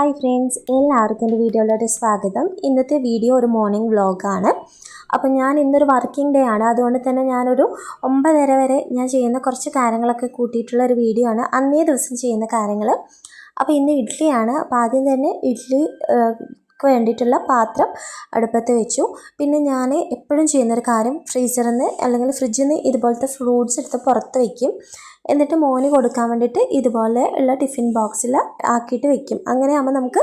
Hi friends എല്ലാവർക്കും എന്റെ വീഡിയോയിലോട്ട് സ്വാഗതം. ഇന്നത്തെ വീഡിയോ ഒരു മോർണിംഗ് വ്ളോഗാണ് അപ്പോൾ ഞാൻ ഇന്നൊരു വർക്കിംഗ് ഡേ ആണ്. അതുകൊണ്ട് തന്നെ ഞാനൊരു ഒമ്പതര വരെ ഞാൻ ചെയ്യുന്ന കുറച്ച് കാര്യങ്ങളൊക്കെ കൂട്ടിയിട്ടുള്ള ഒരു വീഡിയോ ആണ്. അന്നേ ദിവസം ചെയ്യുന്ന കാര്യങ്ങൾ അപ്പോൾ ഇന്ന് ഇഡ്ഡലിയാണ് അപ്പോൾ ആദ്യം തന്നെ ഇഡ്ഡലി വേണ്ടിയിട്ടുള്ള പാത്രം അടുപ്പത്ത് വെച്ചു. പിന്നെ ഞാൻ എപ്പോഴും ചെയ്യുന്നൊരു കാര്യം ഫ്രീസറിൽ നിന്ന് അല്ലെങ്കിൽ ഫ്രിഡ്ജിൽ നിന്ന് ഇതുപോലത്തെ ഫ്രൂട്ട്സ് എടുത്ത് പുറത്ത് വയ്ക്കും എന്നിട്ട് മോന് കൊടുക്കാൻ വേണ്ടിയിട്ട് ഇതുപോലെ ഉള്ള ടിഫിൻ ബോക്സിൽ ആക്കിയിട്ട് വെക്കും. അങ്ങനെ അങ്ങനെയാകുമ്പോൾ നമുക്ക്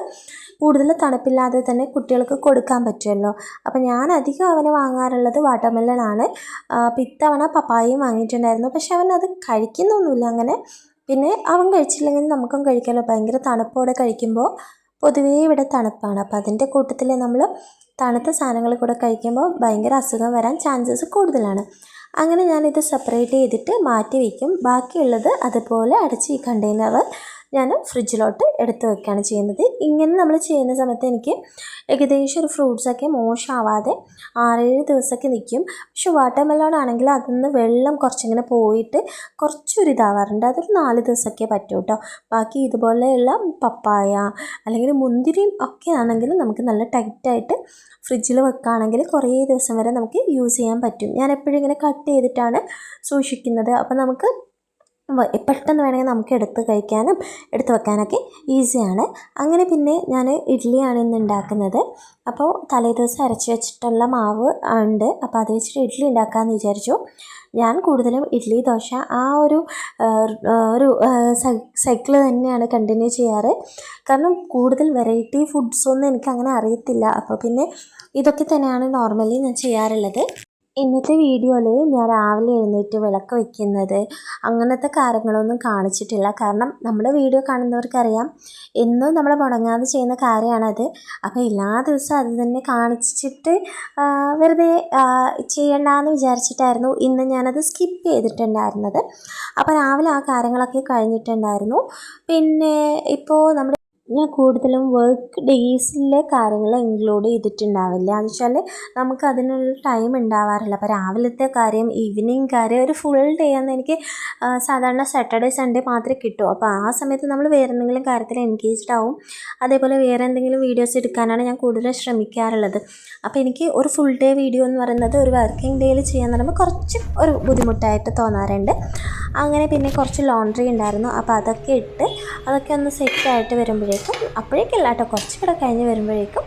കൂടുതൽ തണുപ്പില്ലാതെ തന്നെ കുട്ടികൾക്ക് കൊടുക്കാൻ പറ്റുമല്ലോ. അപ്പോൾ ഞാൻ അധികം അവന് വാങ്ങാറുള്ളത് വാട്ടർമെലൺ ആണ്. അപ്പോൾ ഇത്തവണ പപ്പായയും വാങ്ങിയിട്ടുണ്ടായിരുന്നു. പക്ഷെ അവൻ അത് കഴിക്കുന്നൊന്നുമില്ല അങ്ങനെ. പിന്നെ അവൻ കഴിച്ചില്ലെങ്കിൽ നമുക്കും കഴിക്കാമല്ലോ. ഭയങ്കര തണുപ്പോടെ കഴിക്കുമ്പോൾ പൊതുവേ ഇവിടെ തണുപ്പാണ്. അപ്പോൾ അതിന്റെ കൂട്ടത്തിൽ നമ്മൾ തണുത്ത സാധനങ്ങൾ കൂടെ കഴിക്കുമ്പോൾ ഭയങ്കര അസുഖം വരാൻ ചാൻസസ് കൂടുതലാണ്. അങ്ങനെ ഞാനിത് സെപ്പറേറ്റ് ചെയ്തിട്ട് മാറ്റി വയ്ക്കും ബാക്കിയുള്ളത് അതുപോലെ അടച്ച് ഈ കണ്ടെയ്നർ ഞാൻ ഫ്രിഡ്ജിലോട്ട് എടുത്ത് വെക്കുകയാണ് ചെയ്യുന്നത്. ഇങ്ങനെ നമ്മൾ ചെയ്യുന്ന സമയത്ത് എനിക്ക് ഏകദേശം ഒരു ഫ്രൂട്ട്സൊക്കെ മോശമാവാതെ ആറേഴ് ദിവസമൊക്കെ നിൽക്കും പക്ഷെ വാട്ടർ ആണെങ്കിൽ അതിൽ നിന്ന് വെള്ളം കുറച്ചിങ്ങനെ പോയിട്ട് കുറച്ചൊരു ഇതാവാറുണ്ട്. അതൊരു നാല് ദിവസമൊക്കെ പറ്റും കേട്ടോ. ബാക്കി ഇതുപോലെയുള്ള പപ്പായ അല്ലെങ്കിൽ മുന്തിരിയും ഒക്കെ ആണെങ്കിൽ നമുക്ക് നല്ല ടൈറ്റായിട്ട് ഫ്രിഡ്ജിൽ വെക്കുകയാണെങ്കിൽ കുറേ ദിവസം വരെ നമുക്ക് യൂസ് ചെയ്യാൻ പറ്റും. ഞാൻ എപ്പോഴും ഇങ്ങനെ കട്ട് ചെയ്തിട്ടാണ് സൂക്ഷിക്കുന്നത്. അപ്പോൾ നമുക്ക് പെട്ടെന്ന് വേണമെങ്കിൽ നമുക്ക് എടുത്ത് കഴിക്കാനും എടുത്ത് വെക്കാനൊക്കെ ഈസിയാണ്. അങ്ങനെ പിന്നെ ഞാൻ ഇഡ്ഡലിയാണ് ഇന്ന് ഉണ്ടാക്കുന്നത്. അപ്പോൾ തലേദിവസം അരച്ച് വെച്ചിട്ടുള്ള മാവ് ഉണ്ട്. അപ്പോൾ അത് വെച്ചിട്ട് ഇഡ്ഡലി ഉണ്ടാക്കാമെന്ന് വിചാരിച്ചു. ഞാൻ കൂടുതലും ഇഡ്ഡലി ദോശ ആ ഒരു ഒരു സൈക്കിൾ തന്നെയാണ് കണ്ടിന്യൂ ചെയ്യാറ്. കാരണം കൂടുതൽ വെറൈറ്റി ഫുഡ്സൊന്നും എനിക്ക് അങ്ങനെ അറിയത്തില്ല. അപ്പോൾ പിന്നെ ഇതൊക്കെ തന്നെയാണ് നോർമലി ഞാൻ ചെയ്യാറുള്ളത്. ഇന്നത്തെ വീഡിയോയിൽ ഞാൻ രാവിലെ എഴുന്നേറ്റ് വിളക്ക് വയ്ക്കുന്നത് അങ്ങനത്തെ കാര്യങ്ങളൊന്നും കാണിച്ചിട്ടില്ല. കാരണം നമ്മുടെ വീഡിയോ കാണുന്നവർക്കറിയാം എന്നും നമ്മൾ മുടങ്ങാതെ ചെയ്യുന്ന കാര്യമാണത്. അപ്പോൾ എല്ലാ ദിവസവും അത് തന്നെ കാണിച്ചിട്ട് വെറുതെ ചെയ്യണ്ടെന്ന് വിചാരിച്ചിട്ടായിരുന്നു ഇന്ന് ഞാനത് സ്കിപ്പ് ചെയ്തിട്ടുണ്ടായിരുന്നത്. അപ്പോൾ രാവിലെ ആ കാര്യങ്ങളൊക്കെ കഴിഞ്ഞിട്ടുണ്ടായിരുന്നു. പിന്നെ ഇപ്പോൾ നമ്മുടെ ഞാൻ കൂടുതലും വർക്ക് ഡേയ്സിലെ കാര്യങ്ങൾ ഇൻക്ലൂഡ് ചെയ്തിട്ടുണ്ടാവില്ല. എന്ന് വെച്ചാൽ നമുക്ക് അതിനുള്ള ടൈം ഉണ്ടാവാറില്ല. അപ്പോൾ രാവിലത്തെ കാര്യം ഈവനിങ് കാര്യം ഒരു ഫുൾ ഡേ ആണെന്ന് എനിക്ക് സാധാരണ സാറ്റർഡേ സൺഡേ മാത്രമേ കിട്ടൂ. അപ്പോൾ ആ സമയത്ത് നമ്മൾ വേറെ എന്തെങ്കിലും കാര്യത്തിൽ എൻഗേജ്ഡ് ആവും. അതേപോലെ വേറെ എന്തെങ്കിലും വീഡിയോസ് എടുക്കാനാണ് ഞാൻ കൂടുതൽ ശ്രമിക്കാറുള്ളത്. അപ്പോൾ എനിക്ക് ഒരു ഫുൾ ഡേ വീഡിയോ എന്ന് പറയുന്നത് ഒരു വർക്കിംഗ് ഡേയിൽ ചെയ്യാൻ പറയുമ്പോൾ കുറച്ച് ഒരു ബുദ്ധിമുട്ടായിട്ട് തോന്നാറുണ്ട്. അങ്ങനെ പിന്നെ കുറച്ച് ലോണ്ടറി ഉണ്ടായിരുന്നു. അപ്പോൾ അതൊക്കെ ഇട്ട് അതൊക്കെ ഒന്ന് സെറ്റായിട്ട് വരുമ്പോഴേക്കും അപ്പോഴേക്കല്ല കേട്ടോ കുറച്ച് കൂടെ കഴിഞ്ഞ് വരുമ്പോഴേക്കും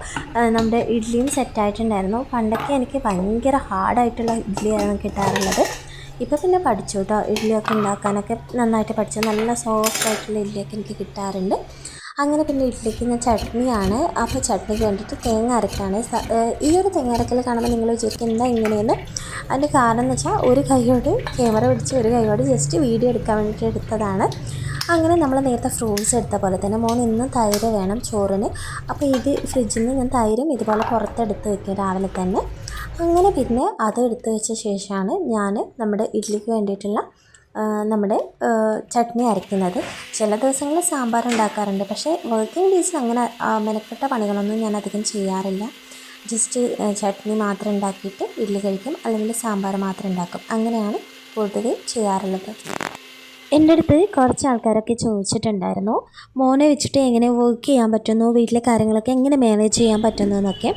നമ്മുടെ ഇഡ്ഡലിയും സെറ്റായിട്ടുണ്ടായിരുന്നു പണ്ടൊക്കെ എനിക്ക് ഭയങ്കര ഹാർഡായിട്ടുള്ള ഇഡ്ഡലിയാണ് കിട്ടാറുള്ളത്. ഇപ്പോൾ പിന്നെ പഠിച്ചു കേട്ടോ ഇഡ്ഡലിയൊക്കെ ഉണ്ടാക്കാനൊക്കെ നന്നായിട്ട് പഠിച്ചു നല്ല സോഫ്റ്റ് ആയിട്ടുള്ള ഇഡ്ഡലിയൊക്കെ എനിക്ക് കിട്ടാറുണ്ട്. അങ്ങനെ പിന്നെ ഇഡ്ഡലിക്ക് ഞാൻ ചട്നിയാണ്. അപ്പോൾ ചട്നിക്ക് വേണ്ടിയിട്ട് തേങ്ങ അരക്കാണ്. ഈ ഒരു തേങ്ങ അരക്കൽ കാണുമ്പോൾ നിങ്ങൾ വിചാരിക്കും എന്താ ഇങ്ങനെയെന്ന്. അതിന്റെ കാരണം എന്ന് വെച്ചാൽ ഒരു കൈയോട് ക്യാമറ പിടിച്ച് ഒരു കൈയോട് ജസ്റ്റ് വീഡിയോ എടുക്കാൻ വേണ്ടിയിട്ട് എടുത്തതാണ്. അങ്ങനെ നമ്മൾ നേരത്തെ ഫ്രൂട്ട്സ് എടുത്ത പോലെ തന്നെ മോൻ ഇന്ന് തൈര് വേണം ചോറിന്. അപ്പോൾ ഇത് ഫ്രിഡ്ജിൽ നിന്ന് ഞാൻ തൈരും ഇതുപോലെ പുറത്തെടുത്ത് വെക്കും രാവിലെ തന്നെ. അങ്ങനെ പിന്നെ അത് വെച്ച ശേഷമാണ് ഞാൻ നമ്മുടെ ഇഡ്ഡലിക്ക് വേണ്ടിയിട്ടുള്ള നമ്മുടെ ചട്നി അരയ്ക്കുന്നത് ചില ദിവസങ്ങളിൽ സാമ്പാർ ഉണ്ടാക്കാറുണ്ട്. പക്ഷേ വർക്കിംഗ് ഡേയ്സിൽ അങ്ങനെ മെനക്കെട്ട പണികളൊന്നും ഞാൻ അധികം ചെയ്യാറില്ല. ജസ്റ്റ് ചട്നി മാത്രം ഉണ്ടാക്കിയിട്ട് ഇഡ്ഡലി കഴിക്കും. അല്ലെങ്കിൽ സാമ്പാർ മാത്രം ഉണ്ടാക്കും. അങ്ങനെയാണ് കൂടുതൽ ചെയ്യാറുള്ളത്. എന്റെ അടുത്ത് കുറച്ച് ആൾക്കാരൊക്കെ ചോദിച്ചിട്ടുണ്ടായിരുന്നു. മോനെ വെച്ചിട്ട് എങ്ങനെ വർക്ക് ചെയ്യാൻ പറ്റുന്നു? വീട്ടിലെ കാര്യങ്ങളൊക്കെ എങ്ങനെ മാനേജ് ചെയ്യാൻ പറ്റുന്നു എന്നൊക്കെ.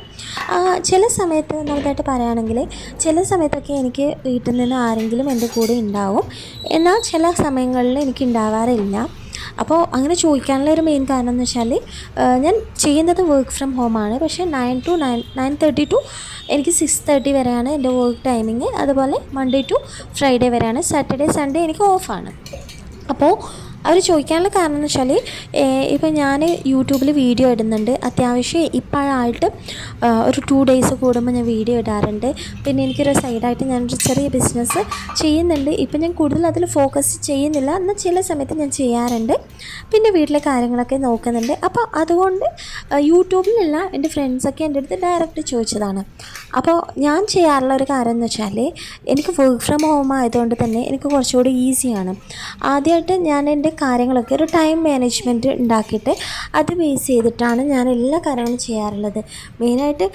ചില സമയത്ത് നല്ലതായിട്ട് പറയുകയാണെങ്കിൽ ചില സമയത്തൊക്കെ എനിക്ക് വീട്ടിൽ നിന്ന് ആരെങ്കിലും എന്റെ കൂടെ ഉണ്ടാവും. എന്നാൽ ചില സമയങ്ങളിൽ എനിക്ക് ഉണ്ടാവാറില്ല. അപ്പോൾ അങ്ങനെ ചോദിക്കാനുള്ള ഒരു മെയിൻ കാരണം എന്ന് വെച്ചാൽ ഞാൻ ചെയ്യുന്നത് വർക്ക് ഫ്രം ഹോം ആണ്. പക്ഷേ nine to nine nine thirty to എനിക്ക് സിക്സ് തേർട്ടി വരെയാണ് എന്റെ വർക്ക് ടൈമിങ് അതുപോലെ മൺഡേ ടു ഫ്രൈഡേ വരെയാണ്. സാറ്റർഡേ സൺഡേ എനിക്ക് ഓഫാണ് അപ്പോൾ അവർ ചോദിക്കാനുള്ള കാരണം എന്ന് വെച്ചാൽ ഇപ്പം ഞാൻ യൂട്യൂബിൽ വീഡിയോ ഇടുന്നുണ്ട്. അത്യാവശ്യം ഇപ്പോഴായിട്ട് ഒരു ടു ഡേയ്സ് കൂടുമ്പോൾ ഞാൻ വീഡിയോ ഇടാറുണ്ട്. പിന്നെ എനിക്കൊരു സൈഡായിട്ട് ഞാനൊരു ചെറിയ ബിസിനസ് ചെയ്യുന്നുണ്ട്. ഇപ്പം ഞാൻ കൂടുതൽ അതിൽ ഫോക്കസ് ചെയ്യുന്നില്ല. എന്നാൽ ചില സമയത്ത് ഞാൻ ചെയ്യാറുണ്ട്. പിന്നെ വീട്ടിലെ കാര്യങ്ങളൊക്കെ നോക്കുന്നുണ്ട്. അപ്പോൾ അതുകൊണ്ട് യൂട്യൂബിലുള്ള എന്റെ ഫ്രണ്ട്സൊക്കെ എന്റെ അടുത്ത് ഡയറക്റ്റ് ചോദിച്ചതാണ്. അപ്പോൾ ഞാൻ ചെയ്യാറുള്ള ഒരു കാര്യം എന്ന് വെച്ചാൽ എനിക്ക് വർക്ക് ഫ്രം ഹോം ആയതുകൊണ്ട് തന്നെ എനിക്ക് കുറച്ചുകൂടി ഈസിയാണ് ആദ്യമായിട്ട് ഞാൻ എന്റെ കാര്യങ്ങളൊക്കെ ഒരു ടൈം മാനേജ്മെന്റ് ഉണ്ടാക്കിയിട്ട് അത് ബേസ് ചെയ്തിട്ടാണ് ഞാൻ എല്ലാ കാര്യങ്ങളും ചെയ്യാറുള്ളത്. മെയിനായിട്ട്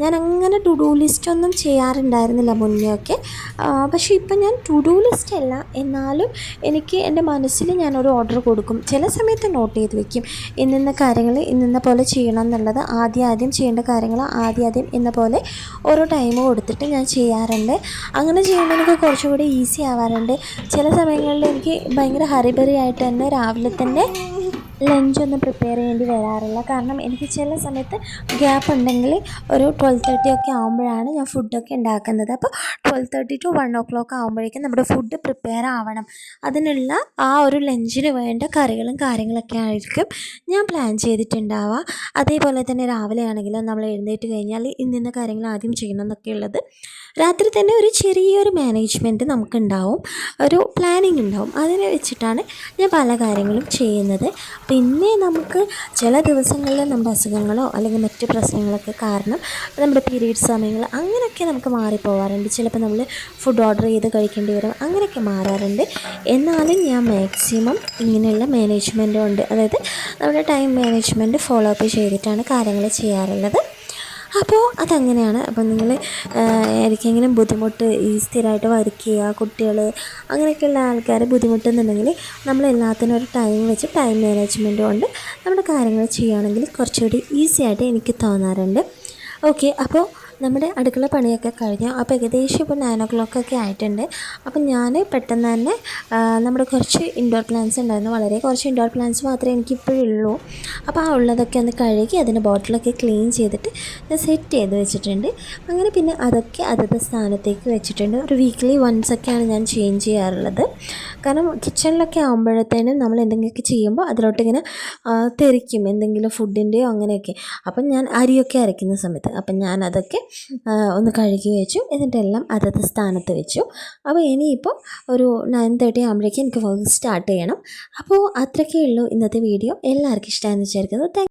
ഞാൻ അങ്ങനെ ടു ഡു ലിസ്റ്റ് ഒന്നും ചെയ്യാറുണ്ടായിരുന്നില്ല മുന്നേ ഒക്കെ പക്ഷേ ഇപ്പം ഞാൻ ടു ഡു ലിസ്റ്റ് അല്ല എന്നാലും എനിക്ക് എന്റെ മനസ്സിൽ ഞാനൊരു ഓർഡർ കൊടുക്കും. ചില സമയത്ത് നോട്ട് ചെയ്ത് വെക്കും. ഇന്നിന്ന കാര്യങ്ങൾ ഇന്നിന്ന പോലെ ചെയ്യണം എന്നുള്ളത് ആദ്യം ആദ്യം ചെയ്യേണ്ട കാര്യങ്ങൾ ആദ്യം ആദ്യം എന്ന പോലെ ഓരോ ടൈം കൊടുത്തിട്ട് ഞാൻ ചെയ്യാറുണ്ട്. അങ്ങനെ ചെയ്യുമ്പോൾ എനിക്ക് കുറച്ചുകൂടി ഈസി ആവാറുണ്ട്. ചില സമയങ്ങളിൽ എനിക്ക് ഭയങ്കര ആയിട്ട് തന്നെ രാവിലെ തന്നെ ലഞ്ച് ഒന്നും പ്രിപ്പയർ ചെയ്യേണ്ടി വരാറില്ല. കാരണം എനിക്ക് ചില സമയത്ത് ഗ്യാപ്പ് ഉണ്ടെങ്കിൽ ഒരു ട്വൽവ് തേർട്ടി ഒക്കെ ആകുമ്പോഴാണ് ഞാൻ ഫുഡൊക്കെ ഉണ്ടാക്കുന്നത്. അപ്പോൾ twelve thirty to one o'clock ആകുമ്പോഴേക്കും നമ്മുടെ ഫുഡ് പ്രിപ്പയർ ആവണം. അതിനുള്ള ആ ഒരു ലഞ്ചിന് വേണ്ട കറികളും കാര്യങ്ങളൊക്കെ ആയിരിക്കും ഞാൻ പ്ലാൻ ചെയ്തിട്ടുണ്ടാവുക. അതേപോലെ തന്നെ രാവിലെ ആണെങ്കിലും നമ്മൾ എഴുന്നേറ്റ് കഴിഞ്ഞാൽ ഇന്നിന്ന കാര്യങ്ങൾ ആദ്യം ചെയ്യണം എന്നൊക്കെ ഉള്ളത്. രാത്രി തന്നെ ഒരു ചെറിയൊരു മാനേജ്മെന്റ് നമുക്കുണ്ടാവും. ഒരു പ്ലാനിങ് ഉണ്ടാവും. അതിനെ വെച്ചിട്ടാണ് ഞാൻ പല കാര്യങ്ങളും ചെയ്യുന്നത്. പിന്നെ നമുക്ക് ചില ദിവസങ്ങളിൽ നമ്മുടെ അസുഖങ്ങളോ അല്ലെങ്കിൽ മറ്റ് പ്രശ്നങ്ങളൊക്കെ കാരണം നമ്മുടെ പീരീഡ് സമയങ്ങൾ അങ്ങനെയൊക്കെ നമുക്ക് മാറിപ്പോവാറുണ്ട്. ചിലപ്പോൾ നമ്മൾ ഫുഡ് ഓർഡർ ചെയ്ത് കഴിക്കേണ്ടി വരും. അങ്ങനെയൊക്കെ മാറാറുണ്ട്. എന്നാലും ഞാൻ മാക്സിമം ഇങ്ങനെയുള്ള മാനേജ്മെന്റും ഉണ്ട്. അതായത് നമ്മുടെ ടൈം മാനേജ്മെന്റ് ഫോളോ അപ്പ് ചെയ്തിട്ടാണ് കാര്യങ്ങൾ ചെയ്യാറുള്ളത്. അപ്പോൾ അതങ്ങനെയാണ്. അപ്പം നിങ്ങൾ ആർക്കെങ്കിലും ബുദ്ധിമുട്ട് ഈ സ്ഥിരമായിട്ട് ചെയ്യുക കുട്ടികൾ അങ്ങനെയൊക്കെയുള്ള ആൾക്കാർ ബുദ്ധിമുട്ടുന്നുണ്ടെങ്കിൽ നമ്മൾ എല്ലാത്തിനും ഒരു ടൈം വെച്ച് ടൈം മാനേജ്മെന്റ് കൊണ്ട് നമ്മുടെ കാര്യങ്ങൾ ചെയ്യുകയാണെങ്കിൽ കുറച്ചുകൂടി ഈസി ആയിട്ട് എനിക്ക് തോന്നാറുണ്ട്. ഓക്കെ അപ്പോൾ നമ്മുടെ അടുക്കള പണിയൊക്കെ കഴിഞ്ഞു. അപ്പോൾ ഏകദേശം ഇപ്പോൾ നയൻ ഓ ക്ലോക്ക് ഒക്കെ ആയിട്ടുണ്ട്. അപ്പോൾ ഞാൻ പെട്ടെന്ന് തന്നെ നമ്മുടെ കുറച്ച് ഇൻഡോർ പ്ലാന്റ്സ് ഉണ്ടായിരുന്നു. വളരെ കുറച്ച് ഇൻഡോർ പ്ലാന്റ്സ് മാത്രമേ എനിക്കിപ്പോഴുള്ളൂ. അപ്പോൾ ആ ഉള്ളതൊക്കെ ഒന്ന് കഴുകി അതിന്റെ ബോട്ടിലൊക്കെ ക്ലീൻ ചെയ്തിട്ട് ഞാൻ സെറ്റ് ചെയ്ത് വെച്ചിട്ടുണ്ട്. അങ്ങനെ പിന്നെ അതൊക്കെ അതത് സ്ഥാനത്തേക്ക് വെച്ചിട്ടുണ്ട്. ഒരു വീക്ക്ലി വൺസ് ഒക്കെയാണ് ഞാൻ ചേഞ്ച് ചെയ്യാറുള്ളത്. കാരണം കിച്ചണിലൊക്കെ ആകുമ്പോഴത്തേനും നമ്മൾ എന്തെങ്കിലുമൊക്കെ ചെയ്യുമ്പോൾ അതിലോട്ട് ഇങ്ങനെ തെറിക്കും. എന്തെങ്കിലും ഫുഡിന്റെയോ അങ്ങനെയൊക്കെ. അപ്പം ഞാൻ അരിയൊക്കെ അരയ്ക്കുന്ന സമയത്ത്. അപ്പം ഞാൻ അതൊക്കെ ഒന്ന് കഴുകി വെച്ചു. എന്നിട്ടെല്ലാം അതത് സ്ഥാനത്ത് വെച്ചു. അപ്പോൾ ഇനിയിപ്പോൾ ഒരു നയൻ തേർട്ടി ആകുമ്പോഴേക്കും എനിക്ക് സ്റ്റാർട്ട് ചെയ്യണം. അപ്പോൾ അത്രയ്ക്കേ ഉള്ളൂ ഇന്നത്തെ വീഡിയോ എല്ലാവർക്കും ഇഷ്ടമായെന്ന് വിചാരിക്കുന്നു.